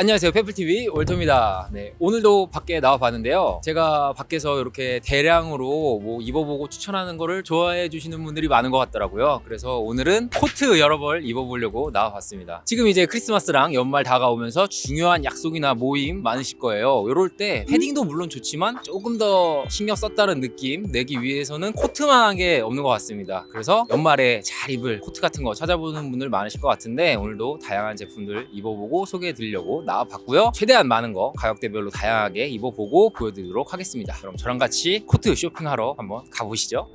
안녕하세요. 페플TV 월터입니다. 네, 오늘도 밖에 나와 봤는데요. 제가 밖에서 이렇게 대량으로 뭐 입어보고 추천하는 거를 좋아해 주시는 분들이 많은 것 같더라고요. 그래서 오늘은 코트 여러 벌 입어보려고 나와 봤습니다. 지금 이제 크리스마스랑 연말 다가오면서 중요한 약속이나 모임 많으실 거예요. 이럴 때 패딩도 물론 좋지만 조금 더 신경 썼다는 느낌 내기 위해서는 코트만한 게 없는 것 같습니다. 그래서 연말에 잘 입을 코트 같은 거 찾아보는 분들 많으실 것 같은데 오늘도 다양한 제품들 입어보고 소개해 드리려고 나와봤고요. 최대한 많은 거 가격대별로 다양하게 입어보고 보여드리도록 하겠습니다. 그럼 저랑 같이 코트 쇼핑하러 한번 가보시죠.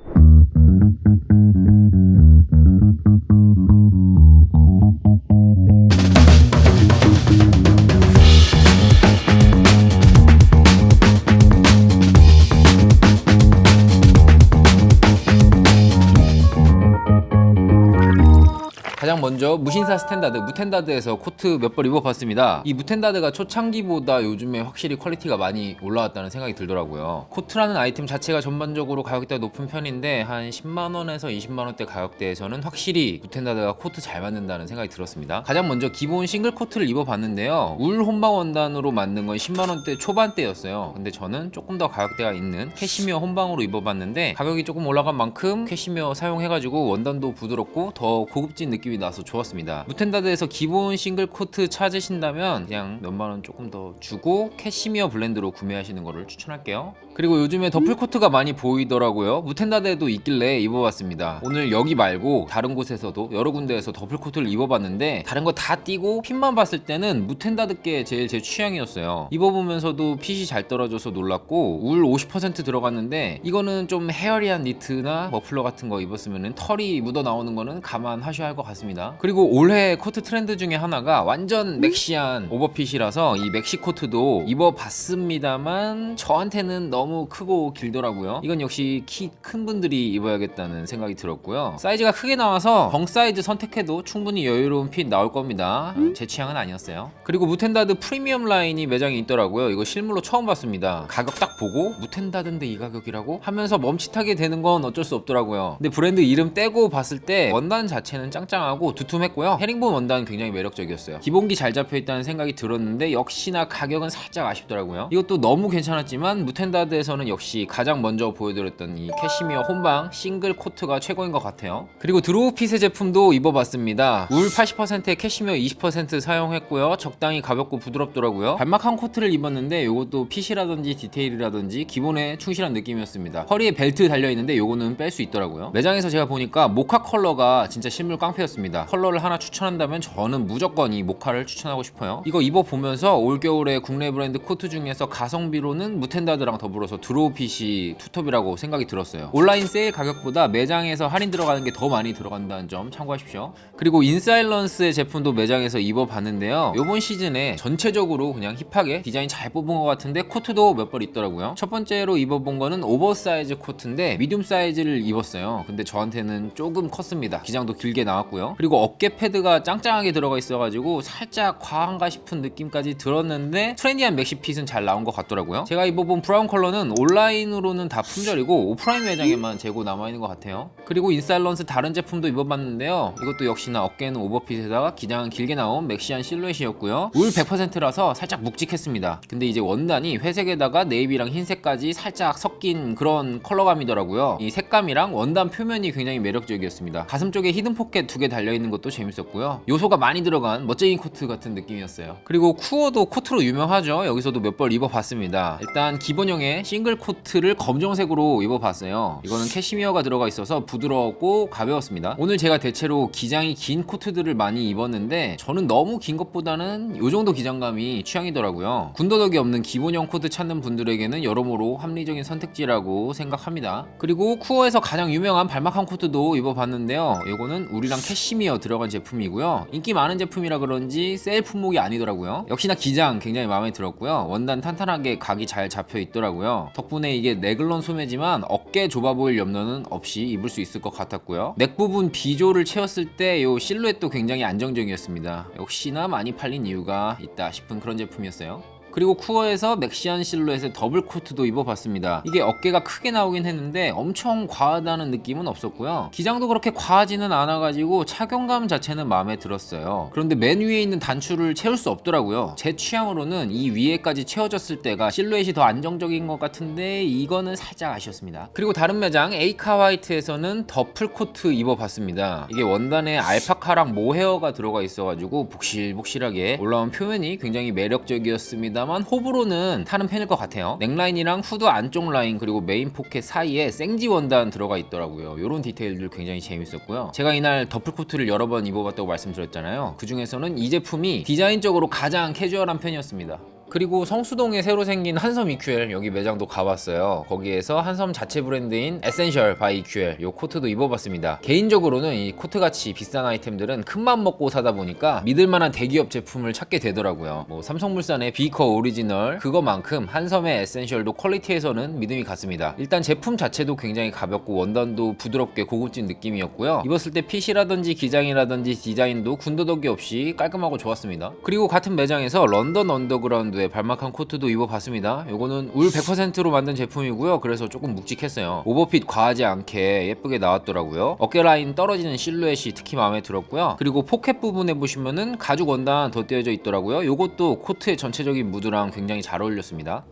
먼저 무신사 스탠다드 무텐다드에서 코트 몇 벌 입어봤습니다. 이 무텐다드가 초창기보다 요즘에 확실히 퀄리티가 많이 올라왔다는 생각이 들더라고요. 코트라는 아이템 자체가 전반적으로 가격대가 높은 편인데 한 10만 원에서 20만 원대 가격대에서는 확실히 무텐다드가 코트 잘 맞는다는 생각이 들었습니다. 가장 먼저 기본 싱글 코트를 입어봤는데요. 울 혼방 원단으로 만든 건 10만 원대 초반대였어요. 근데 저는 조금 더 가격대가 있는 캐시미어 혼방으로 입어봤는데 가격이 조금 올라간 만큼 캐시미어 사용해가지고 원단도 부드럽고 더 고급진 느낌이 나서 좋았습니다. 무텐다드에서 기본 싱글 코트 찾으신다면 그냥 몇만 원 조금 더 주고 캐시미어 블렌드로 구매하시는 거를 추천할게요. 그리고 요즘에 더플 코트가 많이 보이더라고요. 무텐다드에도 있길래 입어봤습니다. 오늘 여기 말고 다른 곳에서도 여러 군데에서 더플 코트를 입어봤는데 다른 거 다 띄고 핏만 봤을 때는 무텐다드께 제일 제 취향이었어요. 입어보면서도 핏이 잘 떨어져서 놀랐고 울 50% 들어갔는데 이거는 좀 헤어리한 니트나 머플러 같은 거 입었으면 털이 묻어 나오는 거는 감안하셔야 할 것 같습니다. 그리고 올해 코트 트렌드 중에 하나가 완전 맥시한 오버핏이라서 이 맥시 코트도 입어봤습니다만 저한테는 너무 크고 길더라고요. 이건 역시 키 큰 분들이 입어야겠다는 생각이 들었고요. 사이즈가 크게 나와서 정 사이즈 선택해도 충분히 여유로운 핏 나올 겁니다. 음, 제 취향은 아니었어요. 그리고 무텐다드 프리미엄 라인이 매장에 있더라고요. 이거 실물로 처음 봤습니다. 가격 딱 보고 무텐다드인데 이 가격이라고 하면서 멈칫하게 되는 건 어쩔 수 없더라고요. 근데 브랜드 이름 떼고 봤을 때 원단 자체는 짱짱하고 두툼했고요. 헤링본 원단은 굉장히 매력적이었어요. 기본기 잘 잡혀 있다는 생각이 들었는데 역시나 가격은 살짝 아쉽더라고요. 이것도 너무 괜찮았지만 무텐다드에서는 역시 가장 먼저 보여드렸던 이 캐시미어 혼방 싱글 코트가 최고인 것 같아요. 그리고 드로우 핏의 제품도 입어봤습니다. 울 80%에 캐시미어 20% 사용했고요. 적당히 가볍고 부드럽더라고요. 발막한 코트를 입었는데 이것도 핏이라든지 디테일이라든지 기본에 충실한 느낌이었습니다. 허리에 벨트 달려 있는데 이거는 뺄 수 있더라고요. 매장에서 제가 보니까 모카 컬러가 진짜 실물 깡패였습니다. 컬러를 하나 추천한다면 저는 무조건 이 모카를 추천하고 싶어요. 이거 입어보면서 올겨울에 국내 브랜드 코트 중에서 가성비로는 무텐다드랑 더불어서 드로우 핏이 투톱이라고 생각이 들었어요. 온라인 세일 가격보다 매장에서 할인 들어가는 게 더 많이 들어간다는 점 참고하십시오. 그리고 인사일런스의 제품도 매장에서 입어봤는데요. 이번 시즌에 전체적으로 그냥 힙하게 디자인 잘 뽑은 것 같은데 코트도 몇 벌 있더라고요. 첫 번째로 입어본 거는 오버사이즈 코트인데 미디움 사이즈를 입었어요. 근데 저한테는 조금 컸습니다. 기장도 길게 나왔고요. 그리고 어깨 패드가 짱짱하게 들어가 있어가지고 살짝 과한가 싶은 느낌까지 들었는데 트렌디한 맥시핏은 잘 나온 것 같더라고요. 제가 입어본 브라운 컬러는 온라인으로는 다 품절이고 오프라인 매장에만 재고 남아있는 것 같아요. 그리고 인사일런스 다른 제품도 입어봤는데요. 이것도 역시나 어깨는 오버핏에다가 기장은 길게 나온 맥시한 실루엣이었고요. 울 100%라서 살짝 묵직했습니다. 근데 이제 원단이 회색에다가 네이비랑 흰색까지 살짝 섞인 그런 컬러감이더라고요. 이 색감이랑 원단 표면이 굉장히 매력적이었습니다. 가슴 쪽에 히든 포켓 두 개 달려있는 것도 재밌었고요. 요소가 많이 들어간 멋쟁이 코트 같은 느낌이었어요. 그리고 쿠어도 코트로 유명하죠. 여기서도 몇 벌 입어봤습니다. 일단 기본형의 싱글 코트를 검정색으로 입어봤어요. 이거는 캐시미어가 들어가 있어서 부드럽고 가벼웠습니다. 오늘 제가 대체로 기장이 긴 코트들을 많이 입었는데 저는 너무 긴 것보다는 요 정도 기장감이 취향이더라고요. 군더더기 없는 기본형 코트 찾는 분들에게는 여러모로 합리적인 선택지라고 생각합니다. 그리고 쿠어에서 가장 유명한 발막한 코트도 입어봤는데요. 이거는 우리랑 캐시미어 들어간 제품이고요. 인기 많은 제품이라 그런지 세일 품목이 아니더라고요. 역시나 기장 굉장히 마음에 들었고요. 원단 탄탄하게 각이 잘 잡혀 있더라고요. 덕분에 이게 네글런 소매지만 어깨 좁아 보일 염려는 없이 입을 수 있을 것 같았고요. 넥 부분 비조를 채웠을 때 이 실루엣도 굉장히 안정적이었습니다. 역시나 많이 팔린 이유가 있다 싶은 그런 제품이었어요. 그리고 쿠어에서 맥시안 실루엣의 더블 코트도 입어봤습니다. 이게 어깨가 크게 나오긴 했는데 엄청 과하다는 느낌은 없었고요. 기장도 그렇게 과하지는 않아가지고 착용감 자체는 마음에 들었어요. 그런데 맨 위에 있는 단추를 채울 수 없더라고요. 제 취향으로는 이 위에까지 채워졌을 때가 실루엣이 더 안정적인 것 같은데 이거는 살짝 아쉬웠습니다. 그리고 다른 매장 에이카 화이트에서는 더플 코트 입어봤습니다. 이게 원단에 알파카랑 모헤어가 들어가 있어가지고 복실복실하게 올라온 표면이 굉장히 매력적이었습니다 만 호불호는 타는 편일 것 같아요. 넥라인이랑 후드 안쪽 라인 그리고 메인 포켓 사이에 생지 원단 들어가 있더라고요. 이런 디테일들 굉장히 재밌었고요. 제가 이날 더플 코트를 여러 번 입어봤다고 말씀드렸잖아요. 그 중에서는 이 제품이 디자인적으로 가장 캐주얼한 편이었습니다. 그리고 성수동에 새로 생긴 한섬 EQL 여기 매장도 가봤어요. 거기에서 한섬 자체 브랜드인 에센셜 바이 EQL 요 코트도 입어봤습니다. 개인적으로는 이 코트 같이 비싼 아이템들은 큰맘 먹고 사다 보니까 믿을만한 대기업 제품을 찾게 되더라고요. 뭐 삼성물산의 비커 오리지널 그거만큼 한섬의 에센셜도 퀄리티에서는 믿음이 갔습니다. 일단 제품 자체도 굉장히 가볍고 원단도 부드럽게 고급진 느낌이었고요. 입었을 때 핏이라든지 기장이라든지 디자인도 군더더기 없이 깔끔하고 좋았습니다. 그리고 같은 매장에서 런던 언더그라운드 의 발막한 코트도 입어봤습니다. 요거는 울 100%로 만든 제품이고요. 그래서 조금 묵직했어요. 오버핏 과하지 않게 예쁘게 나왔더라고요. 어깨 라인 떨어지는 실루엣이 특히 마음에 들었고요. 그리고 포켓 부분에 보시면은 가죽 원단 덧대어져 있더라고요. 요것도 코트의 전체적인 무드랑 굉장히 잘 어울렸습니다.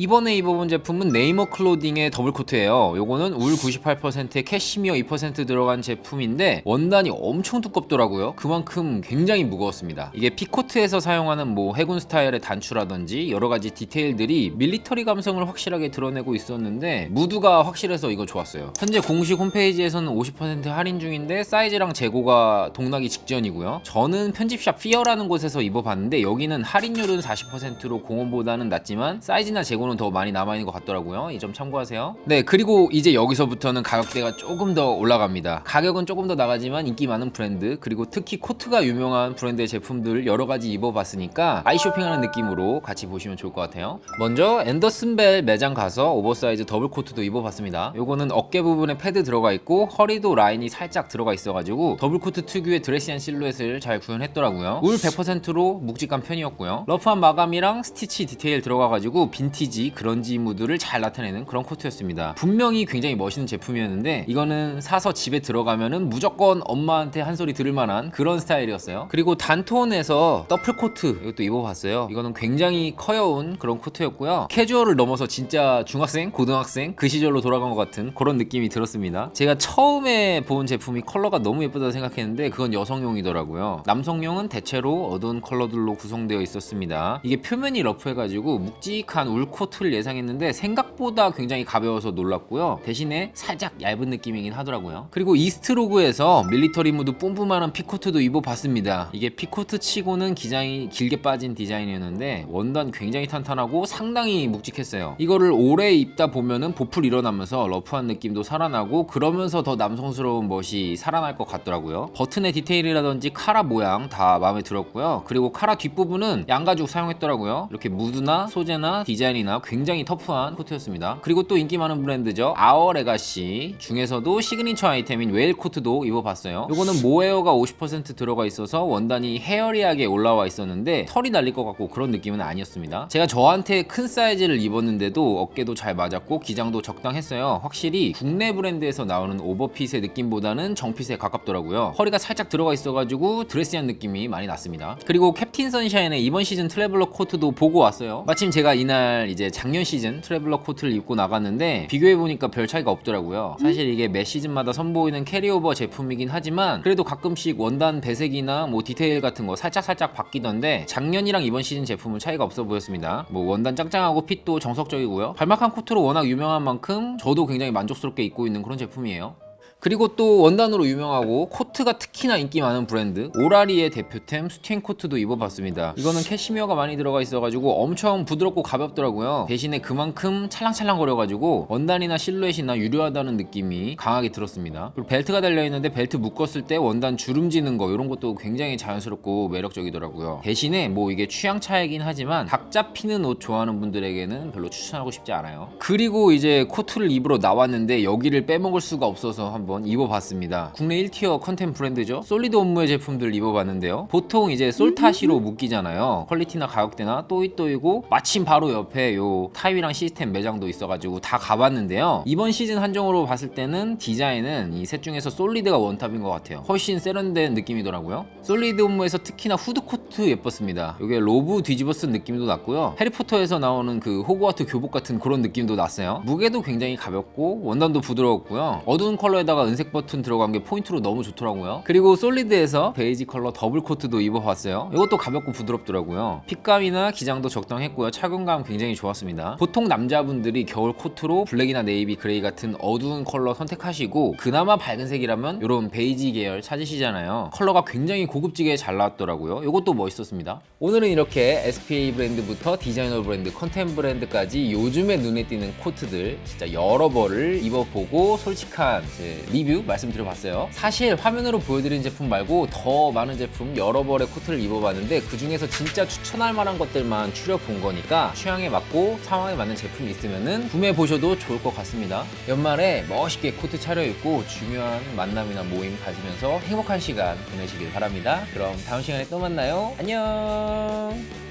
이번에 입어본 제품은 네이머 클로딩의 더블 코트예요. 요거는 울 98%에 캐시미어 2% 들어간 제품인데 원단이 엄청 두껍더라고요. 그만큼 굉장히 무거웠습니다. 이게 피코트에서 사용하는 뭐 해군 스타일의 단추라든지 여러 가지 디테일들이 밀리터리 감성을 확실하게 드러내고 있었는데 무드가 확실해서 이거 좋았어요. 현재 공식 홈페이지에서는 50% 할인 중인데 사이즈랑 재고가 동나기 직전이고요. 저는 편집샵 피어라는 곳에서 입어봤는데 여기는 할인율은 40%로 공원보다는 낮지만 사이즈나 재고는 더 많이 남아있는 것 같더라고요. 이 점 참고하세요. 네, 그리고 이제 여기서부터는 가격대가 조금 더 올라갑니다. 가격은 조금 더 나가지만 인기 많은 브랜드 그리고 특히 코트가 유명한 브랜드의 제품들 여러 가지 입어봤으니까 아이 쇼핑하는 느낌으로 같이 보시면 좋을 것 같아요. 먼저 앤더슨벨 매장 가서 오버사이즈 더블 코트도 입어봤습니다. 요거는 어깨 부분에 패드 들어가 있고 허리도 라인이 살짝 들어가 있어가지고 더블 코트 특유의 드레시한 실루엣을 잘 구현했더라고요. 울 100%로 묵직한 편이었고요. 러프한 마감이랑 스티치 디테일 들어가가지고 빈티지 그런지 무드를 잘 나타내는 그런 코트였습니다. 분명히 굉장히 멋있는 제품이었는데 이거는 사서 집에 들어가면은 무조건 엄마한테 한 소리 들을 만한 그런 스타일이었어요. 그리고 단톤에서 더플 코트 이것도 입어봤어요. 이거는 굉장히 커여운 그런 코트였고요. 캐주얼을 넘어서 진짜 중학생, 고등학생 그 시절로 돌아간 것 같은 그런 느낌이 들었습니다. 제가 처음에 본 제품이 컬러가 너무 예쁘다 생각했는데 그건 여성용이더라고요. 남성용은 대체로 어두운 컬러들로 구성되어 있었습니다. 이게 표면이 러프해가지고 묵직한 울 코트를 예상했는데 생각보다 굉장히 가벼워서 놀랐고요. 대신에 살짝 얇은 느낌이긴 하더라고요. 그리고 이스트로그에서 밀리터리 무드 뿜뿜하는 피코트도 입어봤습니다. 이게 피코트 치고는 기장이 길게 빠진 디자인이었는데 원단 굉장히 탄탄하고 상당히 묵직했어요. 이거를 오래 입다 보면은 보풀 일어나면서 러프한 느낌도 살아나고 그러면서 더 남성스러운 멋이 살아날 것 같더라고요. 버튼의 디테일이라든지 카라 모양 다 마음에 들었고요. 그리고 카라 뒷부분은 양가죽 사용했더라고요. 이렇게 무드나 소재나 디자인이 나 굉장히 터프한 코트였습니다. 그리고 또 인기 많은 브랜드죠. 아워 레가시 중에서도 시그니처 아이템인 웨일 코트도 입어봤어요. 요거는 모헤어가 50% 들어가 있어서 원단이 헤어리하게 올라와 있었는데 털이 날릴 것 같고 그런 느낌은 아니었습니다. 제가 저한테 큰 사이즈를 입었는데도 어깨도 잘 맞았고 기장도 적당했어요. 확실히 국내 브랜드에서 나오는 오버핏의 느낌보다는 정핏에 가깝더라고요. 허리가 살짝 들어가 있어가지고 드레시한 느낌이 많이 났습니다. 그리고 캡틴 선샤인의 이번 시즌 트래블러 코트도 보고 왔어요. 마침 제가 이날 이제 작년 시즌 트래블러 코트를 입고 나갔는데 비교해보니까 별 차이가 없더라고요. 사실 이게 매 시즌마다 선보이는 캐리오버 제품이긴 하지만 그래도 가끔씩 원단 배색이나 뭐 디테일 같은 거 살짝살짝 바뀌던데 작년이랑 이번 시즌 제품은 차이가 없어 보였습니다. 뭐 원단 짱짱하고 핏도 정석적이고요. 발막한 코트로 워낙 유명한 만큼 저도 굉장히 만족스럽게 입고 있는 그런 제품이에요. 그리고 또 원단으로 유명하고 코트가 특히나 인기 많은 브랜드 오라리의 대표템 스튜행 코트도 입어봤습니다. 이거는 캐시미어가 많이 들어가 있어가지고 엄청 부드럽고 가볍더라고요. 대신에 그만큼 찰랑찰랑 거려가지고 원단이나 실루엣이나 유려하다는 느낌이 강하게 들었습니다. 그리고 벨트가 달려있는데 벨트 묶었을 때 원단 주름지는 거 이런 것도 굉장히 자연스럽고 매력적이더라고요. 대신에 뭐 이게 취향 차이긴 하지만 각 잡히는 옷 좋아하는 분들에게는 별로 추천하고 싶지 않아요. 그리고 이제 코트를 입으러 나왔는데 여기를 빼먹을 수가 없어서 한번 한번 입어봤습니다. 국내 1티어 컨템 브랜드죠. 솔리드 업무의 제품들 입어봤는데요. 보통 이제 솔타시로 묶이잖아요. 퀄리티나 가격대나 또이또이고 마침 바로 옆에 요 타입이랑 시스템 매장도 있어가지고 다 가봤는데요. 이번 시즌 한정으로 봤을 때는 디자인은 이 셋 중에서 솔리드가 원탑인 것 같아요. 훨씬 세련된 느낌이더라고요. 솔리드 업무에서 특히나 후드 코트 예뻤습니다. 이게 로브 뒤집어 쓴 느낌도 났고요. 해리포터에서 나오는 그 호그와트 교복 같은 그런 느낌도 났어요. 무게도 굉장히 가볍고 원단도 부드러웠고요. 어두운 컬러에 다가 은색 버튼 들어간 게 포인트로 너무 좋더라고요. 그리고 솔리드에서 베이지 컬러 더블 코트도 입어봤어요. 이것도 가볍고 부드럽더라고요. 핏감이나 기장도 적당했고요. 착용감 굉장히 좋았습니다. 보통 남자분들이 겨울 코트로 블랙이나 네이비, 그레이 같은 어두운 컬러 선택하시고 그나마 밝은 색이라면 이런 베이지 계열 찾으시잖아요. 컬러가 굉장히 고급지게 잘 나왔더라고요. 이것도 멋있었습니다. 오늘은 이렇게 SPA 브랜드부터 디자이너 브랜드, 컨템 브랜드까지 요즘에 눈에 띄는 코트들 진짜 여러 벌을 입어보고 솔직한 제 리뷰 말씀드려봤어요. 사실 화면으로 보여드린 제품 말고 더 많은 제품 여러 벌의 코트를 입어봤는데 그 중에서 진짜 추천할 만한 것들만 추려본 거니까 취향에 맞고 상황에 맞는 제품이 있으면은 구매해 보셔도 좋을 것 같습니다. 연말에 멋있게 코트 차려입고 중요한 만남이나 모임 가지면서 행복한 시간 보내시길 바랍니다. 그럼 다음 시간에 또 만나요. 안녕.